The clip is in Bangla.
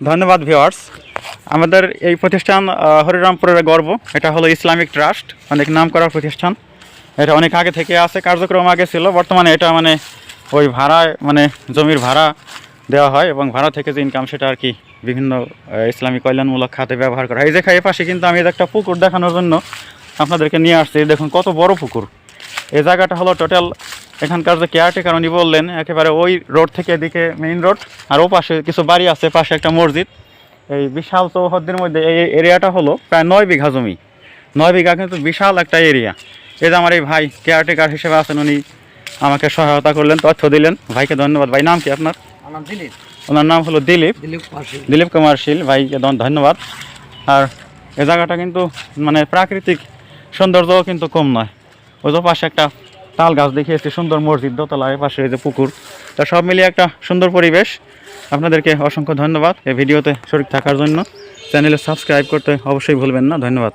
ধন্যবাদ ভিওয়ার্স আমাদের এই প্রতিষ্ঠান হরিরামপুরের গর্ব। এটা হলো ইসলামিক ট্রাস্ট অনেক নাম করা প্রতিষ্ঠান। এটা অনেক আগে থেকে আছে কার্যক্রম আগে ছিল। বর্তমানে এটা মানে ওই ভাড়ায় মানে জমির ভাড়া দেওয়া হয় এবং ভাড়া থেকে যে ইনকাম সেটা আর কি বিভিন্ন আহ, ইসলামী কল্যাণমূলক খাতে ব্যবহার করা হয়। এই যে খাই পাশে কিন্তু আমি একটা পুকুর দেখানোর জন্য আপনাদেরকে নিয়ে আসছি। দেখুন কত বড় পুকুর। এই জায়গাটা হলো টোটাল এখানকার যে কেয়ারটেকার উনি বললেন একেবারে ওই রোড থেকে এদিকে মেইন রোড আর ও পাশে কিছু বাড়ি আছে পাশে একটা মসজিদ। এই বিশাল চৌহদ্দের মধ্যে এই এরিয়াটা হলো প্রায় নয় বিঘা জমি। নয় বিঘা কিন্তু বিশাল একটা এরিয়া এই যে আমার এই ভাই কেয়ারটেকার হিসেবে আছেন উনি আমাকে সহায়তা করলেন তথ্য দিলেন। ভাইকে ধন্যবাদ। ভাই নাম কি আপনার? দিলীপ। ওনার নাম হলো দিলীপ। দিলীপ কুমার শীল ভাইকে ধন- ধন্যবাদ। আর এ জায়গাটা কিন্তু মানে প্রাকৃতিক সৌন্দর্যও কিন্তু কম নয়। ওই যে পাশে একটা তাল গাছ দেখিয়েছি, সুন্দর মসজিদ, দোতলায়, পাশে যে পুকুর। তা সব মিলিয়ে একটা সুন্দর পরিবেশ। আপনাদেরকে অসংখ্য ধন্যবাদ এই ভিডিওতে শরীর থাকার জন্য। চ্যানেলে সাবস্ক্রাইব করতে অবশ্যই ভুলবেন না। ধন্যবাদ।